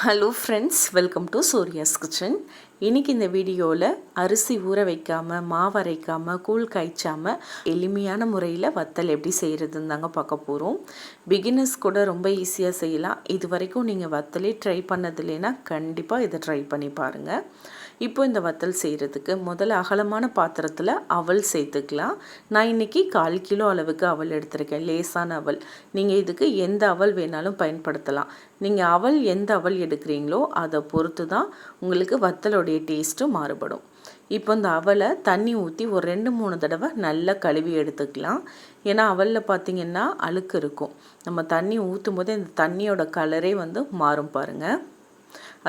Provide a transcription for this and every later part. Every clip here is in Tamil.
Hello friends welcome to Surya's kitchen இன்றைக்கி இந்த வீடியோவில் அரிசி ஊற வைக்காமல் மாவு அரைக்காமல் கூழ் காய்ச்சாமல் எளிமையான முறையில் வத்தல் எப்படி செய்கிறதுன்னு தாங்க பார்க்க போகிறோம் பிகினர்ஸ் கூட ரொம்ப ஈஸியாக செய்யலாம். இது வரைக்கும் நீங்கள் வத்தலே ட்ரை பண்ணது இல்லைன்னா கண்டிப்பாக இதை ட்ரை பண்ணி பாருங்கள் இப்போ இந்த வத்தல் செய்கிறதுக்கு முதல்ல அகலமான பாத்திரத்தில் அவல் சேர்த்துக்கலாம். நான் இன்றைக்கி கால் கிலோ அளவுக்கு அவல் எடுத்திருக்கேன். லேசான அவல். நீங்கள் இதுக்கு எந்த அவல் வேணாலும் பயன்படுத்தலாம். நீங்கள் அவல் எந்த அவல் எடுக்கிறீங்களோ அதை பொறுத்து தான் உங்களுக்கு வத்தலுடைய டேஸ்ட்டும் மாறுபடும். இப்போ இந்த அவலை தண்ணி ஊற்றி ஒரு ரெண்டு மூணு தடவை நல்லா கழுவி எடுத்துக்கலாம். ஏன்னா அவலில் பார்த்திங்கன்னா அழுக்கு இருக்கும். நம்ம தண்ணி ஊற்றும் போது இந்த தண்ணியோட கலரே வந்து மாறும் பாருங்கள்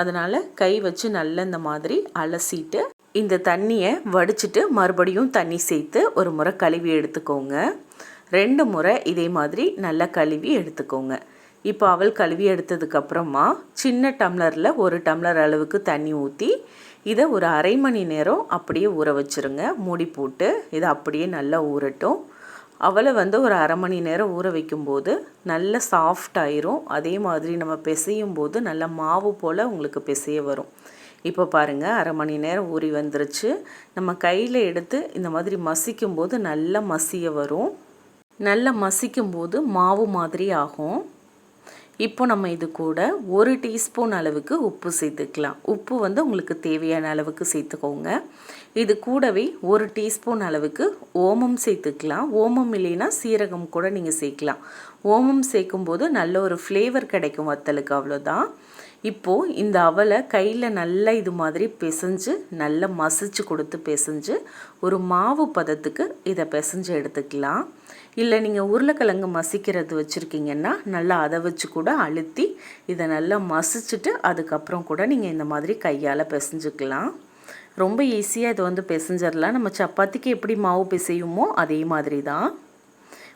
அதனால் கை வச்சு நல்லா இந்த மாதிரி அலசிட்டு இந்த தண்ணியை வடிச்சிட்டு மறுபடியும் தண்ணி சேர்த்து ஒரு முறை கழுவி எடுத்துக்கோங்க. ரெண்டு முறை இதே மாதிரி நல்லா கழுவி எடுத்துக்கோங்க. இப்போ அவள் கழுவி எடுத்ததுக்கப்புறமா சின்ன டம்ளரில் ஒரு டம்ளர் அளவுக்கு தண்ணி ஊற்றி இதை ஒரு அரை மணி நேரம் அப்படியே ஊற வச்சுருங்க. மூடி போட்டு இதை அப்படியே நல்லா ஊறட்டும். அவளை வந்து ஒரு அரை மணி நேரம் ஊற வைக்கும்போது நல்ல சாஃப்ட் ஆயிரும். அதே மாதிரி நம்ம பிசையும் போது நல்ல மாவு போல் உங்களுக்கு பிசைய வரும். இப்போ பாருங்கள் அரை மணி நேரம் ஊறி வந்துருச்சு. நம்ம கையில் எடுத்து இந்த மாதிரி மசிக்கும் போது நல்ல மசிய வரும். நல்லா மசிக்கும் போது மாவு மாதிரி ஆகும். இப்போ நம்ம இது கூட ஒரு டீஸ்பூன் அளவுக்கு உப்பு சேர்த்துக்கலாம். உப்பு வந்து உங்களுக்கு தேவையான அளவுக்கு சேர்த்துக்கோங்க. இது கூடவே ஒரு டீஸ்பூன் அளவுக்கு ஓமம் சேர்த்துக்கலாம். ஓமம் இல்லைன்னா சீரகம் கூட நீங்கள் சேர்க்கலாம். ஓமம் சேர்க்கும்போது நல்ல ஒரு ஃப்ளேவர் கிடைக்கும் வத்தலுக்கு அவ்வளோதான் இப்போது இந்த அவலை கையில் நல்லா இது மாதிரி பிசைஞ்சு நல்லா மசிச்சு கொடுத்து பிசைஞ்சு ஒரு மாவு பதத்துக்கு இதை பிசைஞ்சு எடுத்துக்கலாம். இல்லை நீங்கள் உருளைக்கிழங்கு மசிக்கிறது வச்சுருக்கீங்கன்னா நல்லா அதை வச்சு கூட அழுத்தி இதை நல்லா மசிச்சுட்டு அதுக்கப்புறம் கூட நீங்கள் இந்த மாதிரி கையால் பிசைஞ்சுக்கலாம். ரொம்ப ஈஸியாக இதை வந்து பிசைஞ்சிடலாம் நம்ம சப்பாத்திக்கு எப்படி மாவு பிசையுமோ அதே மாதிரி தான்.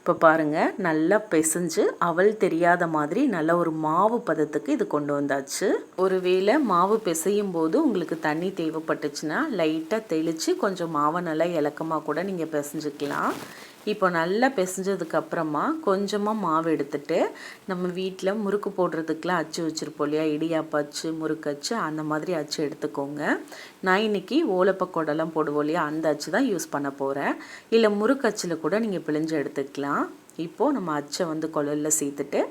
இப்போ பாருங்கள் நல்லா பிசைஞ்சு அவள் தெரியாத மாதிரி நல்ல ஒரு மாவு பதத்துக்கு இது கொண்டு வந்தாச்சு. ஒருவேளை மாவு பிசையும் போது உங்களுக்கு தண்ணி தேவைப்பட்டுச்சுன்னா லைட்டாக தெளித்து கொஞ்சம் மாவை நல்லா இலக்கமாக கூட நீங்கள் பிசைஞ்சுக்கலாம். இப்போ நல்லா பிசைஞ்சதுக்கு அப்புறமா கொஞ்சமாக மாவு எடுத்துட்டு நம்ம வீட்டில் முறுக்கு போடுறதுக்கெலாம் அச்சு வச்சுருப்போம் இல்லையா? இடியாப்ப அச்சு முறுக்கு அச்சு அந்த மாதிரி அச்சு எடுத்துக்கோங்க. நான் இன்றைக்கி ஓலப்பக்கோடெல்லாம் போடுவோம் இல்லையா? அந்த அச்சு தான் யூஸ் பண்ண போகிறேன் இல்லை முறுக்கு அச்சில் கூட நீங்கள் பிழிஞ்சு எடுத்துக்கலாம். இப்போது நம்ம அச்சை வந்து குழலில் சேர்த்துட்டு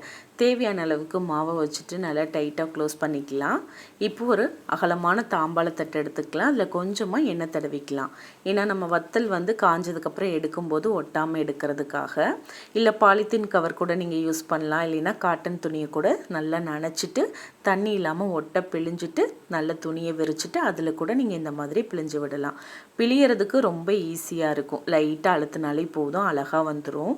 தேவையான அளவுக்கு மாவை வச்சுட்டு நல்லா டைட்டாக க்ளோஸ் பண்ணிக்கலாம். இப்போ ஒரு அகலமான தாம்பாளத்தட்டு எடுத்துக்கலாம். அதில் கொஞ்சமாக எண்ணெய் தடவிக்கலாம். ஏன்னா நம்ம வத்தல் வந்து காஞ்சதுக்கப்புறம் எடுக்கும்போது ஒட்டாமல் எடுக்கிறதுக்காக. இல்லை பாலித்தீன் கவர் கூட நீங்கள் யூஸ் பண்ணலாம். இல்லைன்னா காட்டன் துணியை கூட நல்லா நனைச்சிட்டு தண்ணி இல்லாமல் ஒட்டை பிழிஞ்சிட்டு நல்ல துணியை விரிச்சிட்டு அதில் கூட நீங்கள் இந்த மாதிரி பிழிஞ்சு விடலாம். பிழியறதுக்கு ரொம்ப ஈஸியாக இருக்கும். லைட்டாக அழுத்தினாலே போதும். அழகாக வந்துடும்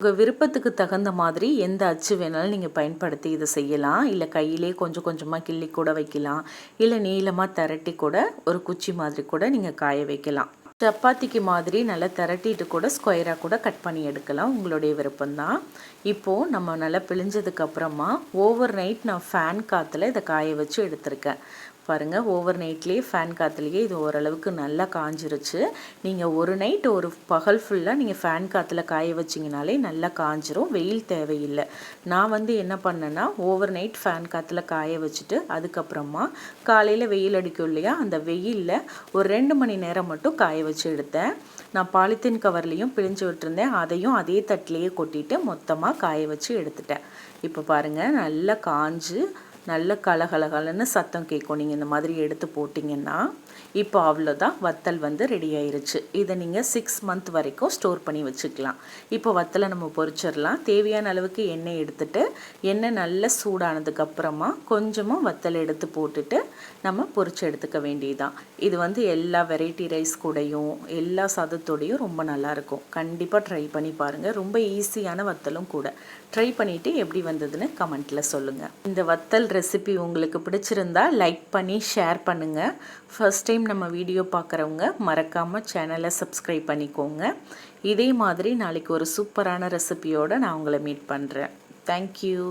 உங்கள் விருப்பத்துக்கு தகுந்த மாதிரி எந்த அச்சு வேணாலும் நீங்கள் பயன்படுத்தி இதை செய்யலாம். இல்லை கையிலே கொஞ்சம் கொஞ்சமாக கிள்ளி கூட வைக்கலாம். இல்லை நீளமாக திரட்டி கூட ஒரு குச்சி மாதிரி கூட நீங்கள் காய வைக்கலாம். சப்பாத்திக்கு மாதிரி நல்லா திரட்டிட்டு கூட ஸ்கொயராக கூட கட் பண்ணி எடுக்கலாம். உங்களுடைய விருப்பம்தான். இப்போது நம்ம நல்லா பிழிஞ்சதுக்கப்புறமா ஓவர் நைட் நான் ஃபேன் காற்றுல இதை காய வச்சு எடுத்திருக்கேன். பாருங்கள் ஓவர் நைட்லேயே ஃபேன் காற்றுலேயே இது ஓரளவுக்கு நல்லா காஞ்சிருச்சு. நீங்கள் ஒரு நைட் ஒரு பகல் ஃபுல்லாக நீங்கள் ஃபேன் காற்றுல காய வச்சிங்கனாலே நல்லா காஞ்சிரும் வெயில் தேவையில்லை. நான் வந்து என்ன பண்ணேன்னா ஓவர் நைட் ஃபேன் காற்றுல காய வச்சுட்டு அதுக்கப்புறமா காலையில் வெயில் அடிக்கும் இல்லையா அந்த வெயிலில் ஒரு ரெண்டு மணி நேரம் மட்டும் காய வச்சு எடுத்தேன். நான் பாலித்தீன் கவர்லேயும் பிழிஞ்சு விட்டுருந்தேன் அதையும் அதே தட்டிலேயே கொட்டிட்டு மொத்தமாக காய வச்சு எடுத்துட்டேன். இப்போ பாருங்கள் நல்லா காஞ்சு நல்ல கலகலகலன்னு சத்தம் கேட்கும். நீங்கள் இந்த மாதிரி எடுத்து போட்டிங்கன்னா இப்போ அவ்வளோதான் வத்தல் வந்து ரெடி ஆயிருச்சு. இதை நீங்கள் சிக்ஸ் மந்த் வரைக்கும் ஸ்டோர் பண்ணி வச்சுக்கலாம். இப்போ வத்தலை நம்ம பொறிச்சிடலாம் தேவையான அளவுக்கு எண்ணெய் எடுத்துட்டு எண்ணெய் நல்லா சூடானதுக்கப்புறமா கொஞ்சமாக வத்தல் எடுத்து போட்டுட்டு நம்ம பொறிச்சு எடுத்துக்க வேண்டியதுதான். இது வந்து எல்லா வெரைட்டி ரைஸ் கூடையும் எல்லா சதத்தோடையும் ரொம்ப நல்லாயிருக்கும் கண்டிப்பாக ட்ரை பண்ணி பாருங்கள் ரொம்ப ஈஸியான வத்தலும் கூட. ட்ரை பண்ணிவிட்டு எப்படி வந்ததுன்னு கமெண்ட்டில் சொல்லுங்கள் இந்த வத்தல் ரெசிபி உங்களுக்கு பிடிச்சிருந்தா லைக் பண்ணி ஷேர் பண்ணுங்கள் ஃபஸ்ட் டைம் நம்ம வீடியோ பார்க்குறவங்க மறக்காமல் சேனலை சப்ஸ்கிரைப் பண்ணிக்கோங்க. இதே மாதிரி நாளைக்கு ஒரு சூப்பரான ரெசிபியோடு நான் உங்களை மீட் பண்ணுறேன் தேங்க்யூ